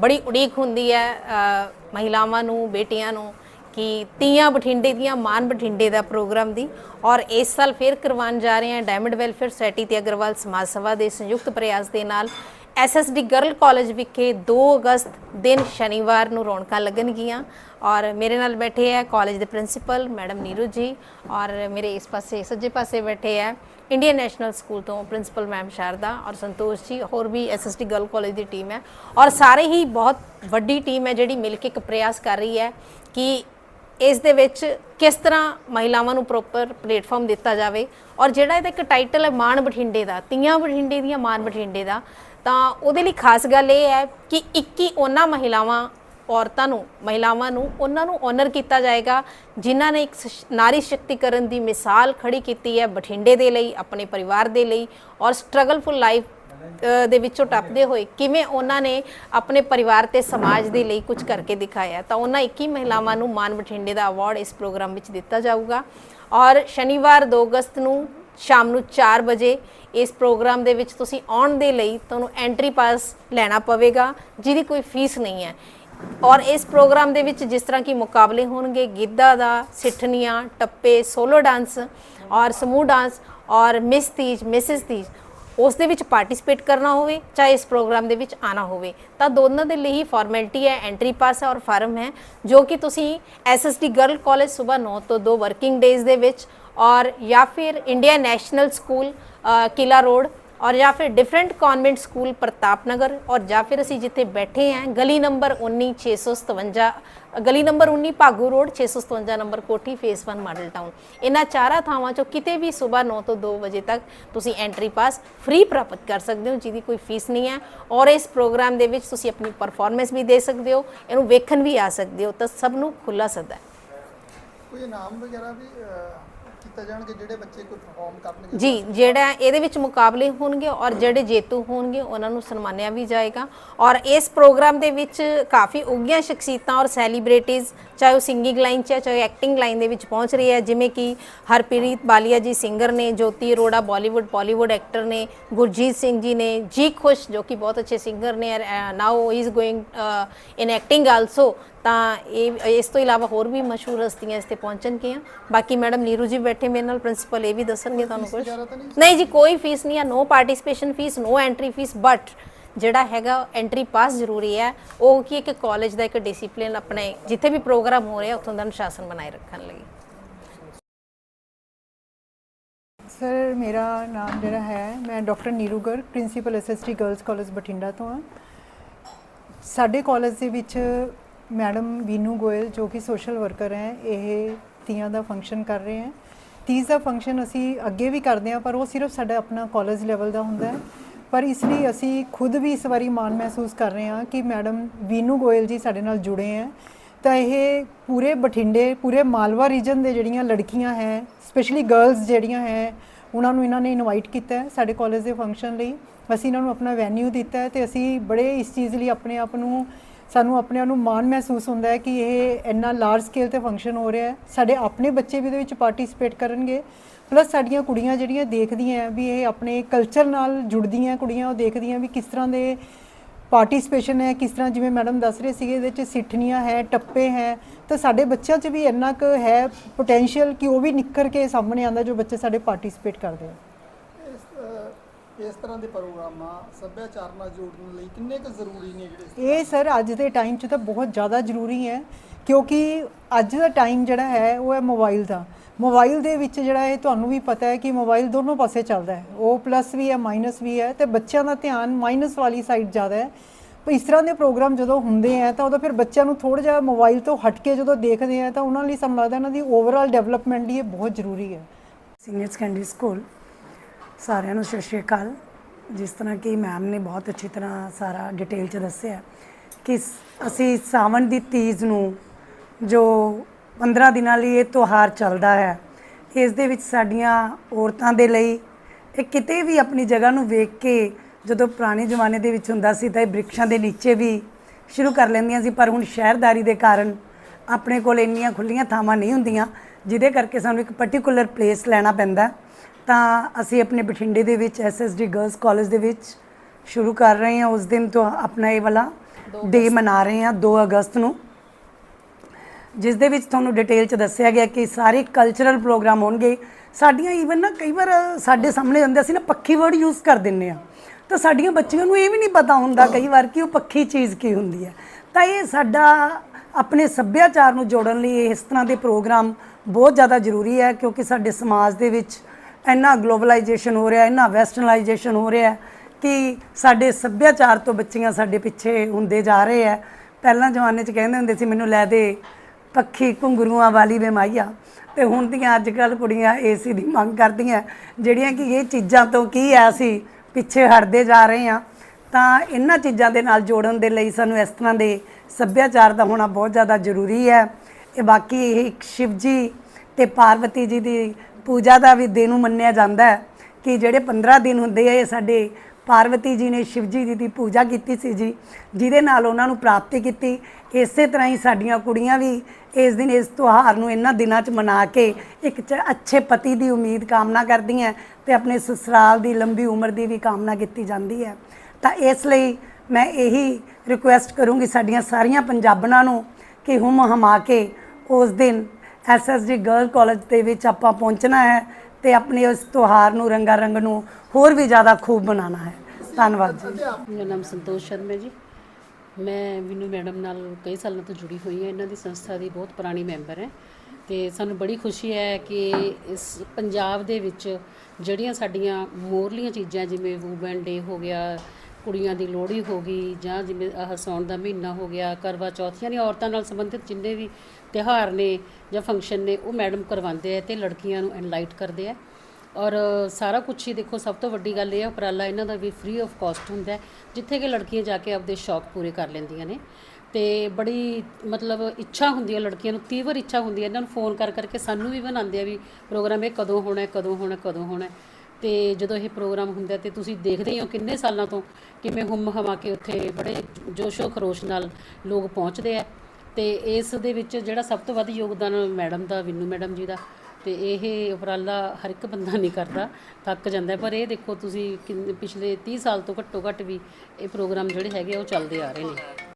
ਬੜੀ ਉਡੀਕ ਹੁੰਦੀ ਹੈ ਮਹਿਲਾਵਾਂ ਨੂੰ, ਬੇਟੀਆਂ ਨੂੰ ਕਿ ਤੀਆਂ ਬਠਿੰਡੇ ਦੀਆਂ, ਮਾਨ ਬਠਿੰਡੇ ਦਾ ਪ੍ਰੋਗਰਾਮ ਦੀ ਔਰ ਇਸ ਸਾਲ ਫੇਰ ਕਰਵਾਉਣ ਜਾ ਰਹੇ ਹਾਂ ਡਾਇਮੰਡ ਵੈਲਫੇਅਰ ਸੋਸਾਇਟੀ ਤੇ ਅਗਰਵਾਲ ਸਮਾਜ ਸਭਾ ਦੇ ਸੰਯੁਕਤ ਪ੍ਰਯਾਸ ਦੇ ਨਾਲ। ਐਸਐਸਡੀ ਗਰਲ ਕਾਲਜ ਵਿਖੇ 2 ਅਗਸਤ ਦਿਨ ਸ਼ਨੀਵਾਰ ਨੂੰ ਰੌਣਕਾਂ ਲੱਗਣਗੀਆਂ। ਔਰ ਮੇਰੇ ਨਾਲ ਬੈਠੇ ਹੈ ਕਾਲਜ ਦੇ ਪ੍ਰਿੰਸੀਪਲ ਮੈਡਮ ਨੀਰੂ ਜੀ ਔਰ ਮੇਰੇ ਇਸ ਪਾਸੇ, ਸੱਜੇ ਪਾਸੇ ਬੈਠੇ ਹੈ ਇੰਡੀਅਨ ਨੈਸ਼ਨਲ ਸਕੂਲ ਤੋਂ ਪ੍ਰਿੰਸੀਪਲ ਮੈਮ ਸ਼ਾਰਦਾ ਔਰ ਸੰਤੋਸ਼ ਜੀ, ਹੋਰ ਵੀ ਐਸਐਸਡੀ ਗਰਲ ਕਾਲਜ ਦੀ ਟੀਮ ਹੈ। ਔਰ ਸਾਰੇ ਹੀ ਬਹੁਤ ਵੱਡੀ ਟੀਮ ਹੈ ਜਿਹੜੀ ਮਿਲ ਕੇ ਇੱਕ ਪ੍ਰਯਾਸ ਕਰ ਰਹੀ ਹੈ ਕਿ ਇਸ ਦੇ ਵਿੱਚ ਕਿਸ ਤਰ੍ਹਾਂ ਮਹਿਲਾਵਾਂ ਨੂੰ ਪ੍ਰੋਪਰ ਪਲੇਟਫਾਰਮ ਦਿੱਤਾ ਜਾਵੇ। ਔਰ ਜਿਹੜਾ ਇਹਦਾ ਇੱਕ ਟਾਈਟਲ ਹੈ ਮਾਣ ਬਠਿੰਡੇ ਦਾ, ਤੀਆਂ ਬਠਿੰਡੇ ਦੀਆਂ ਮਾਣ ਬਠਿੰਡੇ ਦਾ ਤਾਂ ਉਹਦੇ ਲਈ ਖਾਸ ਗੱਲ ਇਹ ਹੈ ਕਿ 21 ਉਹਨਾਂ ਮਹਿਲਾਵਾਂ, ਔਰਤਾਂ ਨੂੰ, ਮਹਿਲਾਵਾਂ ਨੂੰ, ਉਹਨਾਂ ਨੂੰ ਓਨਰ ਕੀਤਾ ਜਾਏਗਾ, ਜਿਨ੍ਹਾਂ ਨੇ ਇੱਕ ਸਸ਼- ਨਾਰੀ ਸ਼ਕਤੀਕਰਨ ਦੀ ਮਿਸਾਲ ਖੜੀ ਕੀਤੀ ਹੈ ਬਠਿੰਡੇ ਦੇ ਲਈ, ਆਪਣੇ ਪਰਿਵਾਰ ਦੇ ਲਈ ਔਰ ਸਟਰਗਲਫੁਲ ਲਾਈਫ ਦੇ ਵਿੱਚੋਂ ਟੱਪਦੇ ਹੋਏ ਕਿਵੇਂ ਉਹਨਾਂ ਨੇ ਆਪਣੇ ਪਰਿਵਾਰ ਤੇ ਸਮਾਜ ਦੇ ਲਈ ਕੁਝ ਕਰਕੇ ਦਿਖਾਇਆ। ਤਾਂ ਉਹਨਾਂ 21 ਮਹਿਲਾਵਾਂ ਨੂੰ ਮਾਨ ਬਠਿੰਡੇ ਦਾ ਅਵਾਰਡ ਇਸ ਪ੍ਰੋਗਰਾਮ ਵਿੱਚ ਦਿੱਤਾ ਜਾਊਗਾ। ਔਰ ਸ਼ਨੀਵਾਰ 2 ਅਗਸਤ ਨੂੰ ਸ਼ਾਮ ਨੂੰ 4 ਵਜੇ ਇਸ ਪ੍ਰੋਗਰਾਮ ਦੇ ਵਿੱਚ ਤੁਸੀਂ ਆਉਣ ਦੇ ਲਈ ਤੁਹਾਨੂੰ ਐਂਟਰੀ ਪਾਸ ਲੈਣਾ ਪਵੇਗਾ, ਜਿਹਦੀ ਕੋਈ ਫੀਸ ਨਹੀਂ ਹੈ। ਔਰ ਇਸ ਪ੍ਰੋਗਰਾਮ ਦੇ ਵਿੱਚ ਜਿਸ ਤਰ੍ਹਾਂ ਕਿ ਮੁਕਾਬਲੇ ਹੋਣਗੇ, ਗਿੱਧਾ ਦਾ, ਸਿੱਠਣੀਆਂ, ਟੱਪੇ ਸੋਲੋ ਡਾਂਸ ਔਰ ਸਮੂਹ ਡਾਂਸ ਔਰ ਮਿਸ ਤੀਜ ਮਿਸਿਸ ਤੀਜ, ਉਸ ਦੇ ਵਿੱਚ ਪਾਰਟਿਸਿਪੇਟ ਕਰਨਾ ਹੋਵੇ ਚਾਹੇ ਇਸ ਪ੍ਰੋਗਰਾਮ ਦੇ ਵਿੱਚ ਆਣਾ ਹੋਵੇ। ਤਾਂ ਦੋਨਾਂ ਦੇ ਲਈ ਹੀ ਫਾਰਮੈਲਿਟੀ ਹੈ ਐਂਟਰੀ ਪਾਸ ਹੈ ਔਰ ਫਾਰਮ ਹੈ, ਜੋ ਕਿ ਤੁਸੀਂ ਐਸਐਸਡੀ ਗਰਲ ਕਾਲਜ ਸਵੇਰ 9 ਤੋਂ 2 ਵਰਕਿੰਗ ਡੇਜ਼ ਦੇ ਵਿੱਚ ਔਰ ਜਾਂ ਫਿਰ India national school Qila road ਔਰ ਜਾਂ ਫਿਰ different convent school Pratap Nagar ਔਰ ਜਾਂ ਫਿਰ ਅਸੀਂ ਜਿੱਥੇ ਬੈਠੇ ਹਾਂ ਗਲੀ ਨੰਬਰ 19 657 ਗਲੀ ਨੰਬਰ 19 ਭਾਗੂ ਰੋਡ 657 ਨੰਬਰ ਕੋਠੀ ਫੇਸ 1 ਮਾਡਲ ਟਾਊਨ ਇਹਨਾਂ ਚਾਰਾਂ ਥਾਵਾਂ ਚੋਂ ਕਿਤੇ ਵੀ ਸਵੇਰ 9 ਤੋਂ 2 ਵਜੇ ਤੱਕ ਤੁਸੀਂ ਐਂਟਰੀ ਪਾਸ ਫ੍ਰੀ ਪ੍ਰਾਪਤ ਕਰ ਸਕਦੇ ਹੋ ਜਿਹਦੀ ਕੋਈ ਫੀਸ ਨਹੀਂ ਹੈ ਔਰ ਇਸ ਪ੍ਰੋਗਰਾਮ ਦੇ ਵਿੱਚ ਤੁਸੀਂ ਆਪਣੀ ਪਰਫਾਰਮੈਂਸ ਵੀ ਦੇ ਸਕਦੇ ਹੋ ਇਹਨੂੰ ਵੇਖਣ ਵੀ ਆ ਸਕਦੇ ਹੋ ਤਾਂ ਸਭ ਨੂੰ ਖੁੱਲਾ ਸੱਦਾ ਕੋਈ ਇਨਾਮ ਵਗੈਰਾ ਵੀ ਕੀਤਾ ਜਾਣਗੇ ਜਿਹੜੇ ਬੱਚੇ ਕੋਈ ਪਰਫਾਰਮ ਕਰਨਗੇ ਜੀ ਜਿਹੜਾ ਇਹਦੇ ਵਿੱਚ ਮੁਕਾਬਲੇ ਹੋਣਗੇ ਔਰ ਜਿਹੜੇ ਜੇਤੂ ਹੋਣਗੇ ਉਹਨਾਂ ਨੂੰ ਸਨਮਾਨਿਆ ਵੀ ਜਾਏਗਾ। ਔਰ ਇਸ ਪ੍ਰੋਗਰਾਮ ਦੇ ਵਿੱਚ ਕਾਫੀ ਉੱਘੀਆਂ ਸ਼ਖਸੀਅਤਾਂ ਔਰ ਸੈਲੀਬ੍ਰਿਟੀਜ਼ ਚਾਹੇ ਉਹ ਸਿੰਗਿੰਗ ਲਾਈਨ 'ਚ ਹੈ ਚਾਹੇ ਐਕਟਿੰਗ ਲਾਈਨ ਦੇ ਵਿੱਚ ਪਹੁੰਚ ਰਹੀ ਹੈ। ਜਿਵੇਂ ਕਿ ਹਰਪ੍ਰੀਤ ਬਾਲੀਆ ਜੀ ਸਿੰਗਰ ਨੇ ਜੋਤੀ ਅਰੋੜਾ ਬਾਲੀਵੁੱਡ ਬਾਲੀਵੁੱਡ ਐਕਟਰ ਨੇ ਗੁਰਜੀਤ ਸਿੰਘ ਜੀ ਨੇ ਜੀ ਖੁਸ਼ ਜੋ ਕਿ ਬਹੁਤ ਅੱਛੇ ਸਿੰਗਰ ਨੇ। Now he is going in acting also ਤਾਂ ਇਹ ਇਸ ਤੋਂ ਇਲਾਵਾ ਹੋਰ ਵੀ ਮਸ਼ਹੂਰ ਹਸਤੀਆਂ ਇਸ ਤੇ ਪਹੁੰਚਣਗੀਆਂ। ਬਾਕੀ ਮੈਡਮ ਨੀਰੂ ਜੀ ਬੈਠੇ ਮੇਰੇ ਨਾਲ ਪ੍ਰਿੰਸੀਪਲ ਇਹ ਵੀ ਦੱਸਣਗੇ ਤੁਹਾਨੂੰ ਕੁਝ ਨਹੀਂ ਜੀ, ਕੋਈ ਫੀਸ ਨਹੀਂ ਹੈ no participation fee no entry fee but ਜਿਹੜਾ ਹੈਗਾ ਐਂਟਰੀ ਪਾਸ ਜ਼ਰੂਰੀ ਹੈ। ਉਹ ਕੀ ਇੱਕ ਕਾਲਜ ਦਾ ਇੱਕ ਡਿਸਪਲਿਨ ਆਪਣੇ ਜਿੱਥੇ ਵੀ ਪ੍ਰੋਗਰਾਮ ਹੋ ਰਿਹਾ, ਉੱਥੋਂ ਦਾ ਅਨੁਸ਼ਾਸਨ ਬਣਾਏ ਰੱਖਣ ਲਈ। ਸਰ, ਮੇਰਾ ਨਾਮ ਜਿਹੜਾ ਹੈ, ਮੈਂ doctor Neeru Garg principal SST girls college Bathinda ਤੋਂ ਹਾਂ। ਸਾਡੇ ਕਾਲਜ ਦੇ ਵਿੱਚ ਮੈਡਮ ਵੀਨੂ ਗੋਇਲ, ਜੋ ਕਿ ਸੋਸ਼ਲ ਵਰਕਰ ਹੈ, ਇਹ ਤੀਆਂ ਦਾ ਫੰਕਸ਼ਨ ਕਰ ਰਹੇ ਹੈ। ਤੀਜ ਦਾ ਫੰਕਸ਼ਨ ਅਸੀਂ ਅੱਗੇ ਵੀ ਕਰਦੇ ਹਾਂ, ਪਰ ਉਹ ਸਿਰਫ ਸਾਡਾ ਆਪਣਾ ਕਾਲਜ ਲੈਵਲ ਦਾ ਹੁੰਦਾ ਹੈ। ਪਰ ਇਸ ਲਈ ਅਸੀਂ ਖੁਦ ਵੀ ਇਸ ਵਾਰੀ ਮਾਣ ਮਹਿਸੂਸ ਕਰ ਰਹੇ ਹਾਂ ਕਿ ਮੈਡਮ ਵੀਨੂ ਗੋਇਲ ਜੀ ਸਾਡੇ ਨਾਲ ਜੁੜੇ ਹੈ। ਤਾਂ ਇਹ ਪੂਰੇ ਬਠਿੰਡੇ, ਪੂਰੇ ਮਾਲਵਾ ਰੀਜਨ ਦੇ ਜਿਹੜੀਆਂ ਲੜਕੀਆਂ ਹੈ ਸਪੈਸ਼ਲੀ ਗਰਲਸ ਜਿਹੜੀਆਂ ਹੈ, ਉਹਨਾਂ ਨੂੰ ਇਹਨਾਂ ਨੇ ਇਨਵਾਈਟ ਕੀਤਾ ਸਾਡੇ ਕਾਲਜ ਦੇ ਫੰਕਸ਼ਨ ਲਈ। ਅਸੀਂ ਇਹਨਾਂ ਨੂੰ ਆਪਣਾ ਵੈਨਿਊ ਦਿੱਤਾ ਹੈ ਤੇ ਅਸੀਂ ਬੜੇ ਇਸ ਚੀਜ਼ ਲਈ ਆਪਣੇ ਆਪ ਨੂੰ ਸਾਨੂੰ ਆਪਣੇ ਆਪ ਨੂੰ ਮਾਣ ਮਹਿਸੂਸ ਹੁੰਦਾ ਹੈ ਕਿ ਇਹ ਇੰਨਾ ਲਾਰਜ ਸਕੇਲ ਤੇ ਫੰਕਸ਼ਨ ਹੋ ਰਿਹਾ ਹੈ। ਸਾਡੇ ਆਪਣੇ ਬੱਚੇ ਵੀ ਇਹਦੇ ਵਿੱਚ ਪਾਰਟਿਸਿਪੇਟ ਕਰਨਗੇ। ਪਲੱਸ ਸਾਡੀਆਂ ਕੁੜੀਆਂ ਜਿਹੜੀਆਂ ਦੇਖਦੀਆਂ ਵੀ ਇਹ ਆਪਣੇ ਕਲਚਰ ਨਾਲ ਜੁੜਦੀਆਂ ਕੁੜੀਆਂ, ਉਹ ਦੇਖਦੀਆਂ ਵੀ ਕਿਸ ਤਰ੍ਹਾਂ ਦੇ ਪਾਰਟਿਸਿਪੇਸ਼ਨ ਹੈ, ਕਿਸ ਤਰ੍ਹਾਂ ਜਿਵੇਂ ਮੈਡਮ ਦੱਸ ਰਹੇ ਸੀਗੇ, ਇਹਦੇ ਵਿੱਚ ਸਿੱਠਣੀਆਂ ਹੈ, ਟੱਪੇ ਹੈ। ਤਾਂ ਸਾਡੇ ਬੱਚਿਆਂ 'ਚ ਵੀ ਇੰਨਾ ਕੁ ਹੈ ਪੋਟੈਂਸ਼ੀਅਲ ਕਿ ਉਹ ਵੀ ਨਿੱਕਰ ਕੇ ਸਾਹਮਣੇ ਆਉਂਦਾ ਜੋ ਬੱਚੇ ਸਾਡੇ ਪਾਰਟਿਸਿਪੇਟ ਕਰਦੇ ਆ। ਇਸ ਤਰ੍ਹਾਂ ਦੇ ਪ੍ਰੋਗਰਾਮਾਂ ਸੱਭਿਆਚਾਰ ਨਾਲ ਜੋੜਨ ਲਈ ਕਿੰਨੇ ਕੁ ਜ਼ਰੂਰੀ ਨੇ ਜਿਹੜੇ ਇਹ ਸਰ ਅੱਜ ਦੇ ਟਾਈਮ 'ਚ ਤਾਂ ਬਹੁਤ ਜ਼ਿਆਦਾ ਜ਼ਰੂਰੀ ਹੈ ਕਿਉਂਕਿ ਅੱਜ ਦਾ ਟਾਈਮ ਜਿਹੜਾ ਹੈ ਉਹ ਹੈ ਮੋਬਾਈਲ ਦਾ। ਮੋਬਾਈਲ ਦੇ ਵਿੱਚ ਜਿਹੜਾ ਹੈ ਤੁਹਾਨੂੰ ਵੀ ਪਤਾ ਹੈ ਕਿ ਮੋਬਾਈਲ ਦੋਨੋਂ ਪਾਸੇ ਚੱਲਦਾ ਹੈ। ਉਹ ਪਲੱਸ ਵੀ ਹੈ ਮਾਈਨਸ ਵੀ ਹੈ ਤੇ ਬੱਚਿਆਂ ਦਾ ਧਿਆਨ ਮਾਈਨਸ ਵਾਲੀ ਸਾਈਡ ਜ਼ਿਆਦਾ ਹੈ। ਪਰ ਇਸ ਤਰ੍ਹਾਂ ਦੇ ਪ੍ਰੋਗਰਾਮ ਜਦੋਂ ਹੁੰਦੇ ਆ ਤਾਂ ਉਦੋਂ ਫਿਰ ਬੱਚਿਆਂ ਨੂੰ ਥੋੜਾ ਜਿਹਾ ਮੋਬਾਈਲ ਤੋਂ ਹਟ ਕੇ ਜਦੋਂ ਦੇਖਦੇ ਆ ਤਾਂ ਉਹਨਾਂ ਲਈ ਸਾਨੂੰ ਲੱਗਦਾ ਇਹਨਾਂ ਦੀ ਓਵਰਆਲ ਡਿਵੈਲਪਮੈਂਟ ਲਈ ਇਹ ਬਹੁਤ ਜ਼ਰੂਰੀ ਹੈ। ਸੀਨੀਅਰ ਸੈਕੰਡਰੀ ਸਕੂਲ ਸਾਰਿਆਂ ਨੂੰ ਸਤਿ ਸ਼੍ਰੀ ਅਕਾਲ। ਜਿਸ ਤਰ੍ਹਾਂ ਕਿ ਮੈਮ ਨੇ ਬਹੁਤ ਅੱਛੀ ਤਰ੍ਹਾਂ ਸਾਰਾ ਡਿਟੇਲ ਚ ਦੱਸਿਆ ਕਿ ਸ- ਅਸੀਂ ਸਾਵਣ ਦੀ ਤੀਜ ਨੂੰ ਜੋ 15 ਦਿਨਾਂ ਲਈ ਇਹ ਤਿਉਹਾਰ ਚੱਲਦਾ ਹੈ, ਇਸ ਦੇ ਵਿੱਚ ਸਾਡੀਆਂ ਔਰਤਾਂ ਦੇ ਲਈ ਇਹ ਕਿਤੇ ਵੀ ਆਪਣੀ ਜਗ੍ਹਾ ਨੂੰ ਵੇਖ ਕੇ ਜਦੋਂ ਪੁਰਾਣੇ ਜ਼ਮਾਨੇ ਦੇ ਵਿੱਚ ਹੁੰਦਾ ਸੀ ਤਾਂ ਇਹ ਬ੍ਰਿਕਸ਼ਾਂ ਦੇ ਨੀਚੇ ਵੀ ਸ਼ੁਰੂ ਕਰ ਲੈਂਦੀਆਂ ਸੀ, ਪਰ ਹੁਣ ਸ਼ਹਿਰਦਾਰੀ ਦੇ ਕਾਰਨ ਆਪਣੇ ਕੋਲ ਇੰਨੀਆਂ ਖੁੱਲੀਆਂ ਥਾਵਾਂ ਨਹੀਂ ਹੁੰਦੀਆਂ, ਜਿਹਦੇ ਕਰਕੇ ਸਾਨੂੰ ਇੱਕ ਪਾਰਟਿਕੂਲਰ ਪਲੇਸ ਲੈਣਾ ਪੈਂਦਾ ਤਾਂ ਅਸੀਂ ਆਪਣੇ ਬਠਿੰਡੇ ਦੇ ਵਿੱਚ ਐਸਐਸਡੀ ਗਰਲਸ ਕਾਲਜ ਦੇ ਵਿੱਚ ਸ਼ੁਰੂ ਕਰ ਰਹੇ ਹਾਂ। ਉਸ ਦਿਨ ਤੋਂ ਆਪਣਾ ਇਹ ਵਾਲਾ ਡੇ ਮਨਾ ਰਹੇ ਹਾਂ 2 ਅਗਸਤ ਨੂੰ। ਜਿਸ ਦੇ ਵਿੱਚ ਤੁਹਾਨੂੰ ਡਿਟੇਲ ਚ ਦੱਸਿਆ ਗਿਆ ਕਿ ਸਾਰੇ ਕਲਚਰਲ ਪ੍ਰੋਗਰਾਮ ਹੋਣਗੇ। ਸਾਡੀਆਂ ਈਵਨ ਨਾ ਕਈ ਵਾਰ ਸਾਡੇ ਸਾਹਮਣੇ ਹੁੰਦੇ ਅਸੀਂ ਨਾ ਪੱਖੀ ਵਰਡ ਯੂਜ਼ ਕਰ ਦਿੰਨੇ ਆ ਤਾਂ ਸਾਡੀਆਂ ਬੱਚੀਆਂ ਨੂੰ ਇਹ ਵੀ ਨਹੀਂ ਪਤਾ ਹੁੰਦਾ ਕਈ ਵਾਰ ਕਿ ਉਹ ਪੱਖੀ ਚੀਜ਼ ਕੀ ਹੁੰਦੀ ਹੈ। ਤਾਂ ਇਹ ਸਾਡਾ ਆਪਣੇ ਸੱਭਿਆਚਾਰ ਨੂੰ ਜੋੜਨ ਲਈ ਇਸ ਤਰ੍ਹਾਂ ਦੇ ਪ੍ਰੋਗਰਾਮ ਬਹੁਤ ਜ਼ਿਆਦਾ ਜ਼ਰੂਰੀ ਹੈ ਕਿਉਂਕਿ ਸਾਡੇ ਸਮਾਜ ਦੇ ਵਿੱਚ ਇੰਨਾ ਗਲੋਬਲਾਈਜੇਸ਼ਨ ਹੋ ਰਿਹਾ, ਇੰਨਾ ਵੈਸਟਰਨਾਈਜੇਸ਼ਨ ਹੋ ਰਿਹਾ ਕਿ ਸਾਡੇ ਸੱਭਿਆਚਾਰ ਤੋਂ ਬੱਚੀਆਂ ਸਾਡੇ ਪਿੱਛੇ ਹੁੰਦੇ ਜਾ ਰਹੇ ਆ। ਪਹਿਲਾਂ ਜ਼ਮਾਨੇ 'ਚ ਕਹਿੰਦੇ ਹੁੰਦੇ ਸੀ, ਮੈਨੂੰ ਲੈ ਦੇ ਪੱਖੀ ਘੁੰਗਰੂਆਂ ਵਾਲੀ ਵੇ ਮਾਈਆ। ਤੇ ਹੁਣ ਦੀਆਂ ਅੱਜ ਕੱਲ ਕੁੜੀਆਂ ਏਸੀ ਦੀ ਮੰਗ ਕਰਦੀਆਂ, ਜਿਹੜੀਆਂ ਕਿ ਇਹ ਚੀਜ਼ਾਂ ਤੋਂ ਕੀ ਆ, ਅਸੀਂ ਪਿੱਛੇ ਹਟਦੇ ਜਾ ਰਹੇ ਆ। ਤਾਂ ਇਹਨਾਂ ਚੀਜ਼ਾਂ ਦੇ ਨਾਲ ਜੋੜਨ ਦੇ ਲਈ ਸਾਨੂੰ ਇਸ ਤਰ੍ਹਾਂ ਦੇ ਸੱਭਿਆਚਾਰ ਦਾ ਹੋਣਾ ਬਹੁਤ ਜ਼ਿਆਦਾ ਜ਼ਰੂਰੀ ਹੈ। ਇਹ ਬਾਕੀ ਇਹ ਇੱਕ ਸ਼ਿਵ ਜੀ ਤੇ ਪਾਰਵਤੀ ਜੀ ਦੀ ਪੂਜਾ ਦਾ ਵੀ ਦਿਨ ਨੂੰ ਮੰਨਿਆ ਜਾਂਦਾ ਹੈ ਕਿ ਜਿਹੜੇ 15 ਦਿਨ ਹੁੰਦੇ ਆ, ਇਹ ਸਾਡੇ ਪਾਰਵਤੀ ਜੀ ਨੇ ਸ਼ਿਵ ਜੀ ਦੀ ਪੂਜਾ ਕੀਤੀ ਸੀ ਜੀ, ਜਿਹਦੇ ਨਾਲ ਉਹਨਾਂ ਨੂੰ ਪ੍ਰਾਪਤੀ ਕੀਤੀ। ਇਸੇ ਤਰ੍ਹਾਂ ਹੀ ਸਾਡੀਆਂ ਕੁੜੀਆਂ ਵੀ ਇਸ ਦਿਨ ਇਸ ਤਿਉਹਾਰ ਨੂੰ ਇਹਨਾਂ ਦਿਨਾਂ 'ਚ ਮਨਾ ਕੇ ਇੱਕ ਚ- ਅੱਛੇ ਪਤੀ ਦੀ ਉਮੀਦ ਕਾਮਨਾ ਕਰਦੀਆਂ ਤੇ ਆਪਣੇ ਸਸੁਰਾਲ ਦੀ ਲੰਬੀ ਉਮਰ ਦੀ ਵੀ ਕਾਮਨਾ ਕੀਤੀ ਜਾਂਦੀ ਹੈ। ਤਾਂ ਇਸ ਲਈ ਮੈਂ ਇਹੀ ਰਿਕੁਐਸਟ ਕਰੂੰਗੀ ਸਾਡੀਆਂ ਸਾਰੀਆਂ ਪੰਜਾਬਣਾਂ ਨੂੰ ਕਿ ਹੁਮ ਹਮਾ ਕੇ ਉਸ ਦਿਨ ਐਸਐਸਡੀ ਗਰਲ ਕਾਲਜ ਦੇ ਵਿੱਚ ਆਪਾਂ ਪਹੁੰਚਣਾ ਹੈ ਤੇ ਆਪਣੇ ਉਸ ਤਿਉਹਾਰ ਨੂੰ ਰੰਗਾ ਰੰਗ ਨੂੰ ਹੋਰ ਵੀ ਜ਼ਿਆਦਾ ਖੂਬ ਬਣਾਉਣਾ ਹੈ। ਧੰਨਵਾਦ ਜੀ। ਮੇਰਾ ਨਾਮ ਸੰਤੋਸ਼ ਸ਼ਰਮਾ ਜੀ। ਮੈਂ ਵਿਨੂ ਮੈਡਮ ਨਾਲ ਕਈ ਸਾਲਾਂ ਤੋਂ ਜੁੜੀ ਹੋਈ ਹਾਂ। ਇਹਨਾਂ ਦੀ ਸੰਸਥਾ ਦੀ ਬਹੁਤ ਪੁਰਾਣੀ ਮੈਂਬਰ ਹੈ ਤੇ ਸਾਨੂੰ ਬੜੀ ਖੁਸ਼ੀ ਹੈ ਕਿ ਇਸ ਪੰਜਾਬ ਦੇ ਵਿੱਚ ਜਿਹੜੀਆਂ ਸਾਡੀਆਂ ਮੋਰਲੀਆਂ ਚੀਜ਼ਾਂ ਜਿਵੇਂ ਵੂਮਨ ਡੇ ਹੋ ਗਿਆ ਕੁੜੀਆਂ ਦੀ ਲੋਹੜੀ ਹੋ ਗਈ ਜਾਂ ਜਿਵੇਂ ਆਹ ਸਾਉਣ ਦਾ ਮਹੀਨਾ ਹੋ ਗਿਆ, ਕਰਵਾ ਚੌਥੀਆਂ ਨੇ ਔਰਤਾਂ ਨਾਲ ਸੰਬੰਧਿਤ ਜਿੰਨੇ ਵੀ ਤਿਉਹਾਰ ਨੇ ਜਾਂ ਫੰਕਸ਼ਨ ਨੇ, ਉਹ ਮੈਡਮ ਕਰਵਾਉਂਦੇ ਆ ਤੇ ਲੜਕੀਆਂ ਨੂੰ ਐਨਲਾਈਟ ਕਰਦੇ ਆ। ਔਰ ਸਾਰਾ ਕੁਝ ਹੀ ਦੇਖੋ, ਸਭ ਤੋਂ ਵੱਡੀ ਗੱਲ ਇਹ ਹੈ ਉਪਰਾਲਾ ਇਹਨਾਂ ਦਾ ਵੀ ਫ੍ਰੀ ਆਫ ਕਾਸਟ ਹੁੰਦਾ ਹੈ, ਜਿੱਥੇ ਕਿ ਲੜਕੀਆਂ ਜਾ ਕੇ ਆਪਦੇ ਸ਼ੌਕ ਪੂਰੇ ਕਰ ਲੈਂਦੀਆਂ ਨੇ। ਤੇ ਬੜੀ ਮਤਲਬ ਇੱਛਾ ਹੁੰਦੀ ਹੈ ਲੜਕੀਆਂ ਨੂੰ, ਤੀਵਰ ਇੱਛਾ ਹੁੰਦੀ ਹੈ ਇਹਨਾਂ ਨੂੰ ਫੋਨ ਕਰ ਕਰਕੇ ਸਾਨੂੰ ਵੀ ਬਣਾਉਂਦੇ ਆ ਵੀ ਪ੍ਰੋਗਰਾਮ ਇਹ ਕਦੋਂ ਹੋਣਾ ਹੈ ਕਦੋਂ ਹੋਣਾ ਕਦੋਂ ਹੋਣਾ। ਤੇ ਜਦੋਂ ਇਹ ਪ੍ਰੋਗਰਾਮ ਹੁੰਦਾ ਤੇ ਤੁਸੀਂ ਦੇਖਦੇ ਹੀ ਹੋ ਕਿੰਨੇ ਸਾਲਾਂ ਤੋਂ ਕਿਵੇਂ ਹੁੰਮ ਹਮਾ ਕੇ ਉੱਥੇ ਬੜੇ ਜੋਸ਼ੋ ਖਰੋਸ਼ ਨਾਲ ਲੋਕ ਪਹੁੰਚਦੇ ਆ। ਤੇ ਇਸ ਦੇ ਵਿੱਚ ਜਿਹੜਾ ਸਭ ਤੋਂ ਵੱਧ ਯੋਗਦਾਨ ਮੈਡਮ ਦਾ, ਵਿੰਨੂ ਮੈਡਮ ਜੀ ਦਾ, ਤੇ ਇਹ ਉਪਰਾਲਾ ਹਰ ਇੱਕ ਬੰਦਾ ਨਹੀਂ ਕਰਦਾ, ਥੱਕ ਜਾਂਦਾ ਪਰ ਇਹ ਦੇਖੋ ਤੁਸੀਂ ਕਿੰਨੇ- ਪਿਛਲੇ 30 ਸਾਲ ਤੋਂ ਘੱਟੋ ਘੱਟ ਵੀ ਇਹ ਪ੍ਰੋਗਰਾਮ ਜਿਹੜੇ ਹੈਗੇ ਆ, ਉਹ ਚੱਲਦੇ ਆ ਰਹੇ ਨੇ।